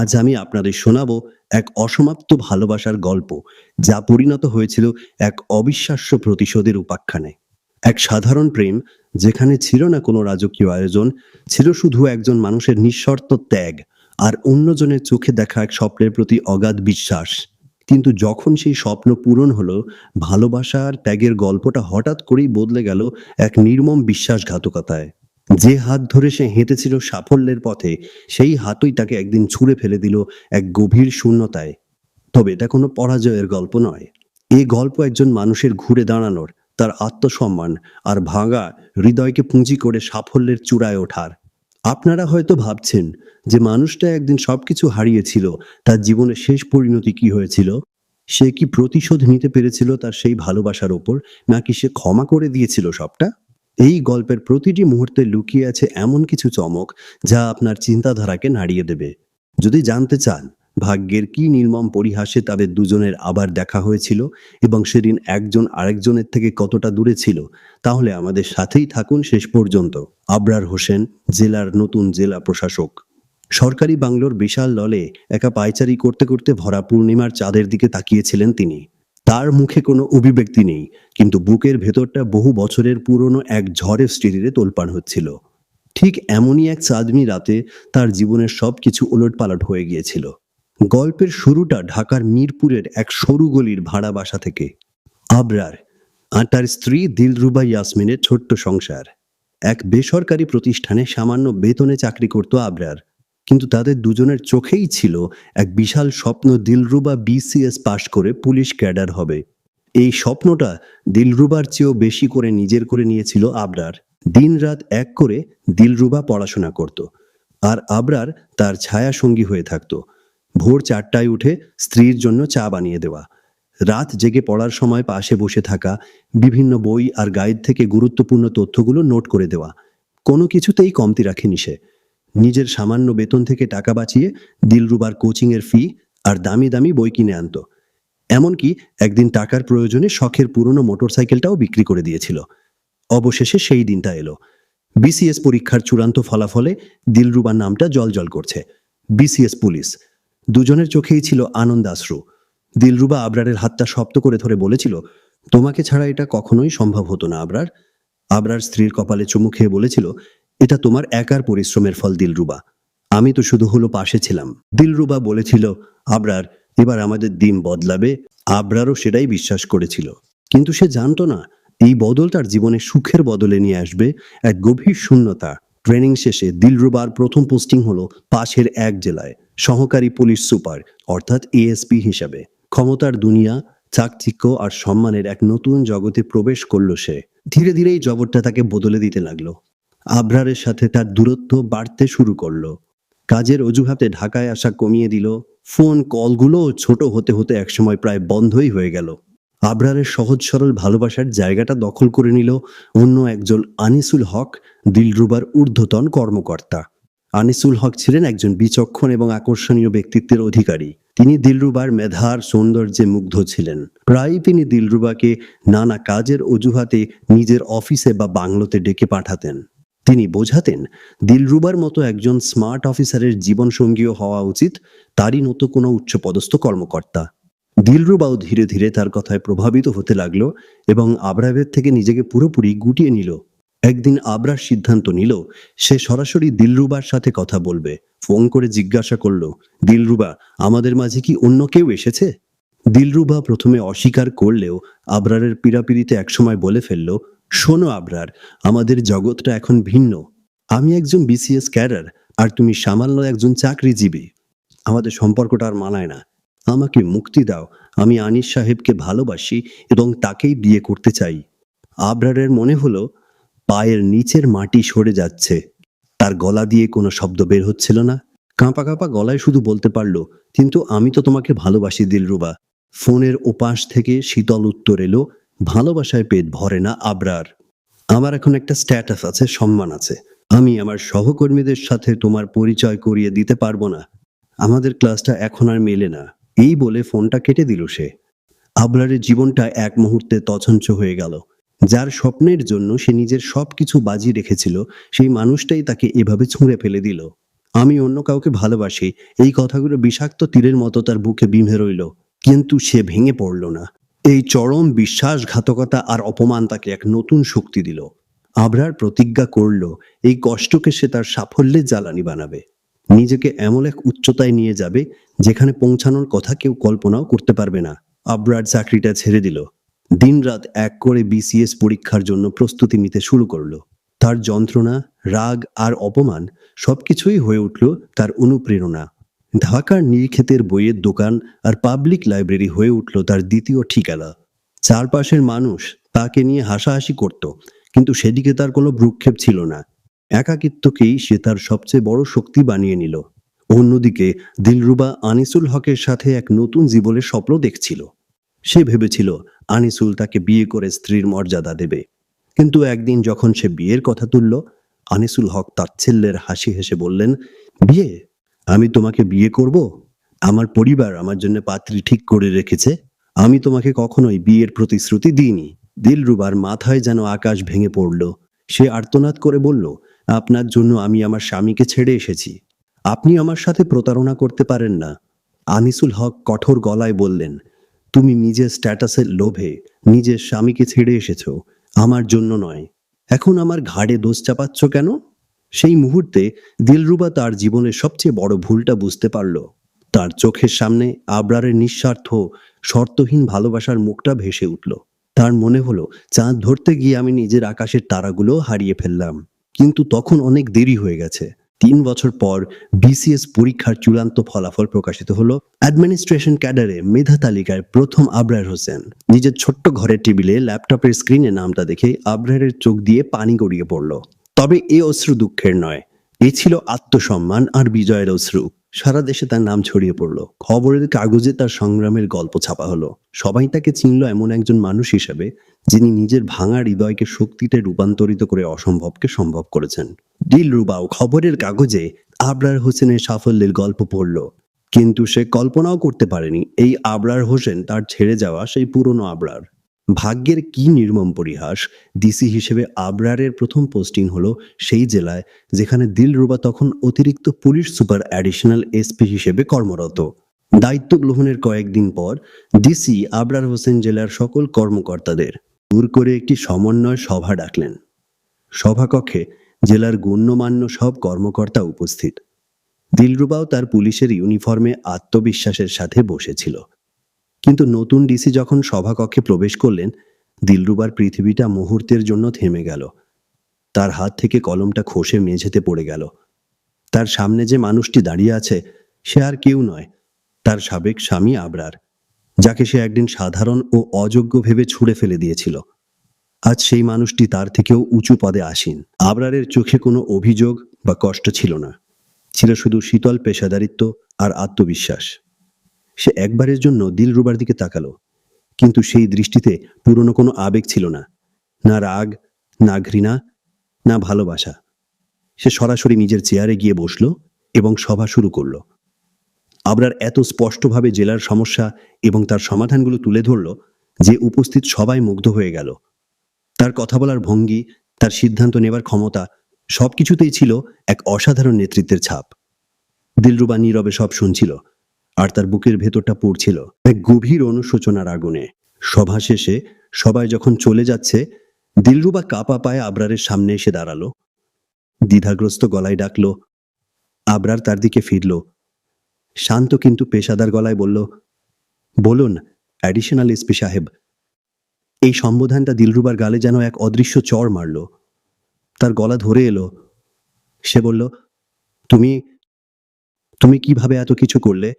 আজ আমি আপনাদের শোনাবো এক অসমাপ্ত ভালোবাসার গল্প, যা পরিণত হয়েছিল এক অবিশ্বাস্য প্রতিশোধের উপাখ্যানে। এক সাধারণ প্রেম, যেখানে ছিল না কোনো রাজকীয় আয়োজন, ছিল শুধু একজন মানুষের নিঃশর্ত ত্যাগ, আর অন্যজনের চোখে দেখা এক স্বপ্নের প্রতি অগাধ বিশ্বাস। কিন্তু যখন সেই স্বপ্ন পূরণ হলো ভালোবাসার ত্যাগের গল্পটা হঠাৎ করেই বদলে গেল এক নির্মম বিশ্বাসঘাতকতায়। যে হাত ধরে সে হেঁটেছিল সাফল্যের পথে, সেই হাতই তাকে একদিন ছুঁড়ে ফেলে দিল এক গভীর শূন্যতায়। তবে এটা কোনো পরাজয়ের গল্প নয়। এই গল্প একজন মানুষের ঘুরে দাঁড়ানোর, তার আত্মসম্মান আর ভাঙা হৃদয়কে পুঁজি করে সাফল্যের চূড়ায় ওঠার। আপনারা হয়তো ভাবছেন যে মানুষটা একদিন সবকিছু হারিয়েছিল, তার জীবনের শেষ পরিণতি কি হয়েছিল? সে কি প্রতিশোধ নিতে পেরেছিল তার সেই ভালোবাসার ওপর, নাকি সে ক্ষমা করে দিয়েছিল সবটা? এই গল্পের প্রতিটি মুহূর্তে লুকিয়ে আছে এমন কিছু চমক যা আপনার চিন্তাধারাকে নাড়িয়ে দেবে। যদি জানতে চান ভাগ্যের কি নির্মম পরিহাসে তাদের দুজনের আবার দেখা হয়েছিল এবং সেদিন একজন আরেকজনের থেকে কতটা দূরে ছিল, তাহলে আমাদের সাথেই থাকুন শেষ পর্যন্ত। আবরার হোসেন, জেলার নতুন জেলা প্রশাসক। সরকারি বাংলোর বিশাল ললে একা পায়চারি করতে করতে ভরা পূর্ণিমার চাঁদের দিকে তাকিয়েছিলেন তিনি। তার মুখে কোনো অভিব্যক্তি নেই, কিন্তু বুকের ভেতরটা বহু বছরের পুরনো এক ঝড়ের স্টিরিরে তোলপাড় হচ্ছিল। ঠিক এমনই এক চাঁদনি রাতে তার জীবনের সব কিছু ওলটপালট হয়ে গিয়েছিল। গল্পের শুরুটা ঢাকার মিরপুরের এক সরু গলির ভাড়া বাসা থেকে। আবরার আর তার স্ত্রী দিলরুবা ইয়াসমিনের ছোট্ট সংসার। এক বেসরকারি প্রতিষ্ঠানে সামান্য বেতনে চাকরি করত আবরার। কিন্তু তাদের দুজনের চোখেই ছিল এক বিশাল স্বপ্ন দিলরুবা বিসিএস পাশ করে পুলিশ ক্যাডার হবে। এই স্বপ্নটা দিলরুবার চেয়েও বেশি করে নিজের করে নিয়েছিল আবরার। দিনরাত এক করে দিলরুবা পড়াশোনা করত আর আবরার তার ছায়া সঙ্গী হয়ে থাকত। ভোর চারটায় উঠে স্ত্রীর জন্য চা বানিয়ে দেওয়া। রাত জেগে পড়ার সময় পাশে বসে থাকা, বিভিন্ন বই আর গাইড থেকে গুরুত্বপূর্ণ তথ্যগুলো নোট করে দেওয়া। কোনো কিছুতেই কমতি রাখেনি সে। নিজের সামান্য বেতন থেকে টাকা বাঁচিয়ে দিলরুবার কোচিংয়ের ফি আর দামি দামি বই কিনে আনতো। এমনকি একদিন টাকার প্রয়োজনে শখের পুরনো মোটরসাইকেলটাও বিক্রি করে দিয়েছিল। অবশেষে সেই দিনটা এলো। বিসিএস পরীক্ষার চূড়ান্ত ফলাফলে দিলরুবার নামটা জলজল করছে। BCS police. দুজনের চোখেই ছিল আনন্দাশ্রু দিলরুবা আবরারের হাতটা শক্ত করে ধরে বলেছিল, তোমাকে ছাড়া এটা কখনোই সম্ভব হতো না আবরার। আবরার স্ত্রীর কপালে চুমু খেয়ে বলেছিল এটা তোমার একার পরিশ্রমের ফল, দিলরুবা। আমি তো শুধু হলো পাশে ছিলাম। দিলরুবা বলেছিল, আবরার, এবার আমাদের দিন বদলাবে। আবরারও সেটাই বিশ্বাস করেছিল। কিন্তু সে জানতো না, এই বদল তার জীবনে সুখের বদলে নিয়ে আসবে, এক গভীর শূন্যতা। ট্রেনিং শেষে দিলরুবার প্রথম পোস্টিং হলো পাশের এক জেলায়, সহকারী পুলিশ সুপার, অর্থাৎ এএসপি হিসাবে। ক্ষমতার দুনিয়া, চাকচিক্য আর সম্মানের এক নতুন জগতে প্রবেশ করল সে। ধীরে ধীরে এই জগৎটা তাকে বদলে দিতে লাগল। আবরারের সাথে তার দূরত্ব বাড়তে শুরু করল। কাজের অজুহাতে ঢাকায় আসা কমিয়ে দিল। ফোন কলগুলো ছোট হতে হতে একসময় প্রায় বন্ধই হয়ে গেল। আবরারের সহজ সরল ভালোবাসার জায়গাটা দখল করে নিল অন্য একজন আনিসুল হক, দিলরুবার ঊর্ধ্বতন কর্মকর্তা। আনিসুল হক ছিলেন একজন বিচক্ষণ এবং আকর্ষণীয় ব্যক্তিত্বের অধিকারী। তিনি দিলরুবার মেধার সৌন্দর্যে মুগ্ধ ছিলেন। প্রায়ই তিনি দিলরুবাকে নানা কাজের অজুহাতে নিজের অফিসে বা বাংলোতে ডেকে পাঠাতেন। তিনি বোঝাতেন, দিলরুবার মতো একজন স্মার্ট অফিসারের জীবনসঙ্গীও হওয়া উচিত, তারই মতো কোনো উচ্চপদস্থ কর্মকর্তা। দিলরুবাও ধীরে ধীরে তার কথায় প্রভাবিত হতে লাগল এবং আবরাবের থেকে নিজেকে পুরোপুরি গুটিয়ে নিল। একদিন আবরার সিদ্ধান্ত নিল, সে সরাসরি দিলরুবার সাথে কথা বলবে। ফোন করে জিজ্ঞাসা করল, দিলরুবা, আমাদের মাঝে কি অন্য কেউ এসেছে? দিলরুবা প্রথমে অস্বীকার করলেও আবরারের পীড়াপিড়িতে একসময় বলে ফেলল শোনো আবরার, আমাদের জগৎটা এখন ভিন্ন। আমি একজন বিসিএস ক্যাডার আর তুমি সামান্য একজন চাকরিজীবী। আমাদের সম্পর্কটা আর মানায় না। আমাকে মুক্তি দাও, আমি আনিস সাহেবকে ভালোবাসি এবং তাকেই বিয়ে করতে চাই। আবরারের মনে হলো, পায়ের নিচের মাটি সরে যাচ্ছে। তার গলা দিয়ে কোনো শব্দ বের হচ্ছিল না। কাঁপা কাঁপা গলায় শুধু বলতে পারল, কিন্তু আমি তো তোমাকে ভালোবাসি দিলরুবা। ফোনের ওপাশ থেকে শীতল উত্তর এলো ভালোবাসায় পেট ভরে না আবরার। আমার এখন একটা স্ট্যাটাস আছে, সম্মান আছে। আমি আমার সহকর্মীদের সাথে তোমার পরিচয় করিয়ে দিতে পারব না। আমাদের ক্লাসটা এখন আর মেলে না। এই বলে ফোনটা কেটে দিল সে। আবরারের জীবনটা এক মুহূর্তে তছঞ্চ হয়ে গেল। যার স্বপ্নের জন্য সে নিজের সবকিছু বাজি রেখেছিল, সেই মানুষটাই তাকে এভাবে ছুঁড়ে ফেলে দিল। আমি অন্য কাউকে ভালোবাসি, এই কথাগুলো বিষাক্ত তীরের মতো তার বুকে বিমে রইল। কিন্তু সে ভেঙে পড়ল না। এই চরম বিশ্বাসঘাতকতা আর অপমান তাকে এক নতুন শক্তি দিল। আবরার প্রতিজ্ঞা করল, এই কষ্টকে সে তার সাফল্যের জ্বালানি বানাবে। নিজেকে এমন এক উচ্চতায় নিয়ে যাবে, যেখানে পৌঁছানোর কথা কেউ কল্পনাও করতে পারবে না। আবরার চাকরিটা ছেড়ে দিল। দিনরাত এক করে বিসিএস পরীক্ষার জন্য প্রস্তুতি নিতে শুরু করল। তার যন্ত্রণা, রাগ আর অপমান সবকিছুই হয়ে উঠল তার অনুপ্রেরণা। ঢাকার নিরিক্ষেতের বইয়ের দোকান আর পাবলিক লাইব্রেরি হয়ে উঠল তার দ্বিতীয় ঠিকানা। চারপাশের মানুষ তাকে নিয়ে হাসাহাসি করত, কিন্তু সেদিকে তার কোনো ভ্রুক্ষেপ ছিল না। একাকিত্বকেই সে তার সবচেয়ে বড় শক্তি বানিয়ে নিল। অন্যদিকে দিলরুবা আনিসুল হকের সাথে এক নতুন জীবনের স্বপ্ন দেখছিল। সে ভেবেছিল, আনিসুল তাকে বিয়ে করে স্ত্রীর মর্যাদা দেবে। কিন্তু একদিন যখন সে বিয়ের কথা তুলল, আনিসুল হক তাচ্ছিল্যের হাসি হেসে বললেন, বিয়ে? আমি তোমাকে বিয়ে করব? আমার পরিবার আমার জন্য পাত্রী ঠিক করে রেখেছে। আমি তোমাকে কখনোই বিয়ের প্রতিশ্রুতি দিইনি। দিলরুবার মাথায় যেন আকাশ ভেঙে পড়ল। সে আর্তনাদ করে বলল, আপনার জন্য আমি আমার স্বামীকে ছেড়ে এসেছি। আপনি আমার সাথে প্রতারণা করতে পারেন না। আনিসুল হক কঠোর গলায় বললেন, তুমি নিজের স্ট্যাটাসের লোভে নিজের স্বামীকে ছেড়ে এসেছ। আমার জন্য নয়। এখন আমার ঘাড়ে দোষ চাপাচ্ছ কেন? সেই মুহূর্তে দিলরুবা তার জীবনের সবচেয়ে বড় ভুলটা বুঝতে পারল। তার চোখের সামনে আবরারের নিঃস্বার্থ, শর্তহীন ভালোবাসার মুখটা ভেসে উঠল। তার মনে হলো, চাঁদ ধরতে গিয়ে আমি নিজের আকাশের তারাগুলো হারিয়ে ফেললাম। কিন্তু তখন অনেক দেরি হয়ে গেছে। তিন বছর পর বিসিএস পরীক্ষার চূড়ান্ত ফলাফল প্রকাশিত হলো অ্যাডমিনিস্ট্রেশন ক্যাডারে মেধা তালিকায় প্রথম আবরার হোসেন। নিজের ছোট্ট ঘরের টেবিলে ল্যাপটপের স্ক্রিনে নামটা দেখে আবরারের চোখ দিয়ে পানি গড়িয়ে পড়ল। তবে এ অশ্রু দুঃখের নয়। এ ছিল আত্মসম্মান আর বিজয়ের অশ্রু। সারা দেশে তার নাম ছড়িয়ে পড়ল। খবরের কাগজে তার সংগ্রামের গল্প ছাপা হলো। সবাই তাকে চিনল এমন একজন মানুষ হিসেবে, যিনি নিজের ভাঙা হৃদয়কে শক্তিতে রূপান্তরিত করে অসম্ভবকে সম্ভব করেছেন। দিল রুবাও খবরের কাগজে আবরার হোসেনের সাফল্যের গল্প পড়ল। কিন্তু সে কল্পনাও করতে পারেনি। এই আবরার হোসেন তার ছেড়ে যাওয়া সেই পুরনো আবরার। ভাগ্যের কি নির্মম পরিহাস? ডিসি হিসেবে আবরারের প্রথম পোস্টিং হলো সেই জেলায় যেখানে দিলরুবা তখন অতিরিক্ত পুলিশ সুপার অ্যাডিশনাল এসপি হিসেবে কর্মরত। দায়িত্ব গ্রহণের কয়েকদিন পর ডিসি আবরার হোসেন জেলার সকল কর্মকর্তাদের দূর করে একটি সমন্বয় সভা ডাকলেন। সভাকক্ষে জেলার গণ্যমান্য সব কর্মকর্তা উপস্থিত। দিলরুবাও তার পুলিশের ইউনিফর্মে আত্মবিশ্বাসের সাথে বসেছিল। কিন্তু নতুন ডিসি যখন সভাকক্ষে প্রবেশ করলেন, দিলরুবার পৃথিবীটা মুহূর্তের জন্য থেমে গেল। তার হাত থেকে কলমটা খসে মেঝেতে পড়ে গেল। তার সামনে যে মানুষটি দাঁড়িয়ে আছে, সে আর কেউ নয়, তার সাবেক স্বামী আবরার, যাকে সে একদিন সাধারণ ও অযোগ্য ভেবে ছুঁড়ে ফেলে দিয়েছিল। আজ সেই মানুষটি তার থেকেও উঁচু পদে আসীন। আবরারের চোখে কোনো অভিযোগ বা কষ্ট ছিল না। ছিল শুধু শীতল পেশাদারিত্ব আর আত্মবিশ্বাস। সে একবারের জন্য দিলরুবার দিকে তাকালো, কিন্তু সেই দৃষ্টিতে পুরনো কোনো আবেগ ছিল না না রাগ, না ঘৃণা, না ভালোবাসা। সে সরাসরি নিজের চেয়ারে গিয়ে বসল এবং সভা শুরু করল। আবরার এত স্পষ্টভাবে জেলার সমস্যা এবং তার সমাধানগুলো তুলে ধরল যে উপস্থিত সবাই মুগ্ধ হয়ে গেল। তার কথা বলার ভঙ্গি, তার সিদ্ধান্ত নেবার ক্ষমতা সবকিছুতেই ছিল এক অসাধারণ নেতৃত্বের ছাপ। দিলরুবা নীরবে সব শুনছিল। আর তার বুকের ভেতরটা পড়ছিল এক গভীর অনুশোচনার আগুনে। সভা শেষে সবাই যখন চলে যাচ্ছে দিলরুবা কাপা পায়ে আবরারের সামনে এসে দাঁড়াল। দ্বিধাগ্রস্ত গলায় ডাকলো। আবরার তার দিকে ফিরল। শান্ত কিন্তু পেশাদার গলায় বলল, বলুন অ্যাডিশনাল এসপি সাহেব, এই সম্বোধনটা দিলরুবার গালে যেন এক অদৃশ্য চর মারল। তার গলা ধরে এলো। সে বলল, তুমি তুমি কীভাবে এত কিছু করলে?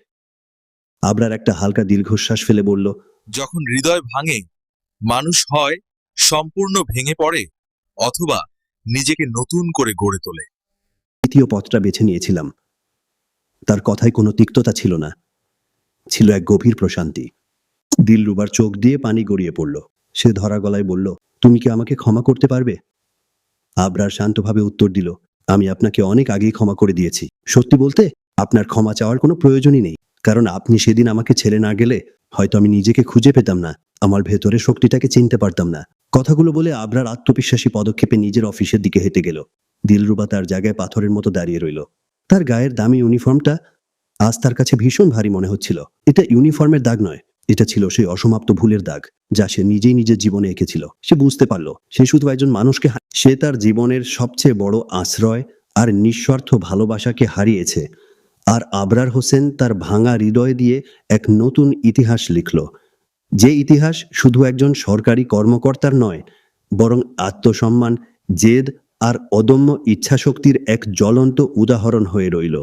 আবরার একটা হালকা দীর্ঘশ্বাস ফেলে বলল যখন হৃদয় ভাঙে মানুষ হয় সম্পূর্ণ ভেঙে পড়ে অথবা নিজেকে নতুন করে গড়ে তোলে। দ্বিতীয় পথটা বেছে নিয়েছিলাম। তার কথায় কোনো তিক্ততা ছিল না। ছিল এক গভীর প্রশান্তি। দিলরুবার চোখ দিয়ে পানি গড়িয়ে পড়ল। সে ধরা গলায় বলল তুমি কি আমাকে ক্ষমা করতে পারবে? আবরার শান্তভাবে উত্তর দিল আমি আপনাকে অনেক আগেই ক্ষমা করে দিয়েছি। সত্যি বলতে আপনার ক্ষমা চাওয়ার কোনো প্রয়োজনই নেই। কারণ আপনি সেদিন আমাকে ছেড়ে না গেলে হয়তো আমি নিজেকে খুঁজে পেতাম না, আমার ভেতরে শক্তিটাকে চিনতে পারতাম না। কথাগুলো বলে আবরার আত্মবিশ্বাসী পদক্ষেপে নিজের অফিসের দিকে হেঁটে গেল। দিলরুবা তার জায়গায় পাথরের মতো দাঁড়িয়ে রইল। তার গায়ের দামি ইউনিফর্মটা আজ তার কাছে ভীষণ ভারী মনে হচ্ছিল। এটা ইউনিফর্মের দাগ নয়, এটা ছিল সেই অসমাপ্ত ভুলের দাগ, যা সে নিজেই নিজের জীবনে এঁকেছিল। সে বুঝতে পারল, সে শুধু একজন মানুষকে সে তার জীবনের সবচেয়ে বড় আশ্রয় আর নিঃস্বার্থ ভালোবাসাকে হারিয়েছে। আর আবরার হোসেন তার ভাঙা হৃদয় দিয়ে এক নতুন ইতিহাস লিখল। যে ইতিহাস শুধু একজন সরকারি কর্মকর্তার নয়, বরং আত্মসম্মান, জেদ আর অদম্য ইচ্ছাশক্তির এক জ্বলন্ত উদাহরণ হয়ে রইল।